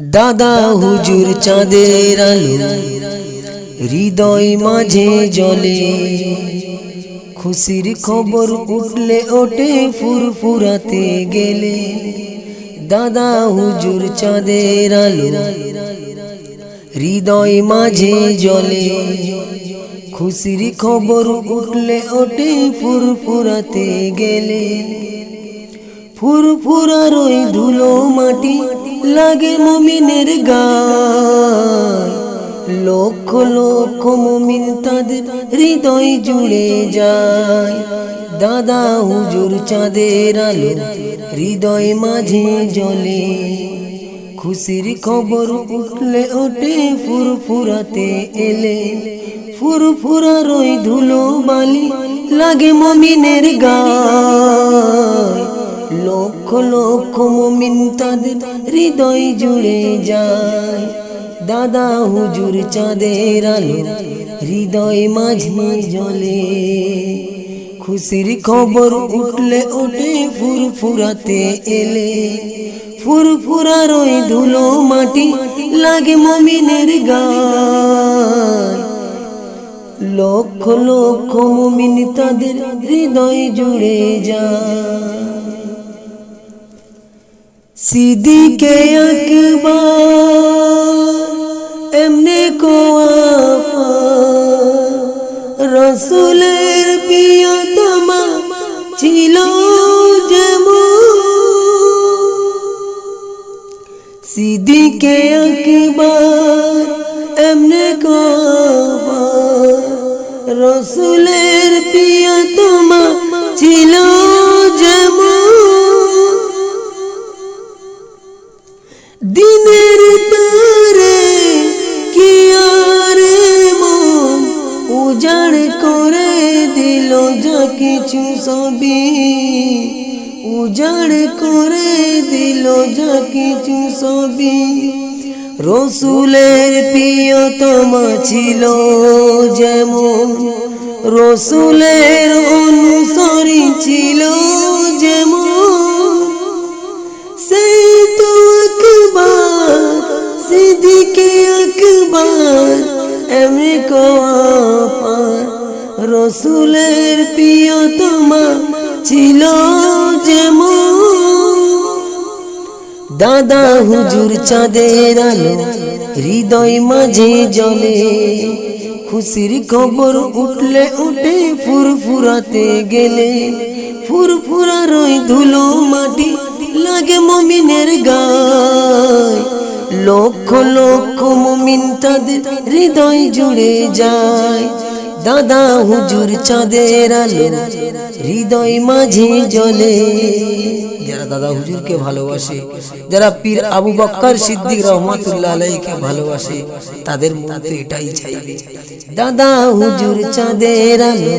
দাদা হুজুর চাঁদের আলো, হৃদয় মাঝে জলে। খুশির খবর উঠলে ওঠে ফুরফুরাতে গেলে। দাদা হুজুর চাঁদের আলো, হৃদয় মাঝে জলে। খুশির খবর উঠলে ওঠে ফুরফুরাতে গেলে। ফুরফুরার ওই ধুলো মাটি লাগে মমিনের গায়। লক্ষ লক্ষ মমিন তাদের হৃদয় জুড়ে যায়। দাদা হুজুর চাঁদের আলো হৃদয় মাঝে জলে খুশির খবর উঠলে ওঠে ফুরফুরাতে এলে। ফুরফুরার ওই ধুলো বালি, লাগে মমিনের গায়। লক্ষ লক্ষ মমিন তাদের হৃদয় জুড়ে যায়। দাদা হুজুর চাঁদের আলো হৃদয় মাঝে জলে খুশির খবর উঠলে ওঠে ফুরফুরাতে এলে। ফুরফুরার ওই ধুলো মাটি লাগে মমিনের গায়। লক্ষ লক্ষ মুমিন তাদের হৃদয় জুড়ে যায়। সিদিকে আকবার, এমনে কোয়াফা রসুলের প্রিয়তমা ছিল সিদিকে আকবার, এমনে কবার রসুলের প্রিয়তমা ছিল যেমন। দিনের তারে কি আর মন উজাড় করে দিল যা কিছু সবই উজাড় করে দিল যা কিছু সবই রসুলের প্রিয়তমা ছিল যেমন, রসুলের অনুসরী ছিল সিদ্দিকে আকবার এমনি কোয়াপার রসুলের প্রিয়তমা ছিল যেমন। দাদা হুজুর চাঁদের আলো হৃদয় মাঝে জলে, খুশির খবর উঠলে উঠে ফুরফুরাতে গেলে। ফুরফুরার ওই ধুলো মাটি, লাগে মমিনের গায় লক্ষ লক্ষ মমিন তাদের হৃদয় জুড়ে যায়। দাদা হুজুর চাঁদের আলো হৃদয় মাঝে জলে যারা দাদা হুজুরকে ভালোবাসে, যারা পীর আবু বক্কর সিদ্দিক রহমাতুল্লাহ আলাইকে ভালোবাসে, তাদের তো এটাই চাইবে। দাদা হুজুর চাঁদের আলো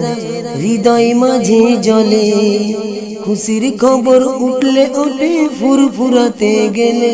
হৃদয় মাঝে জলে খুশির খবর উঠলে ওঠে ফুরফুরাতে গেলে।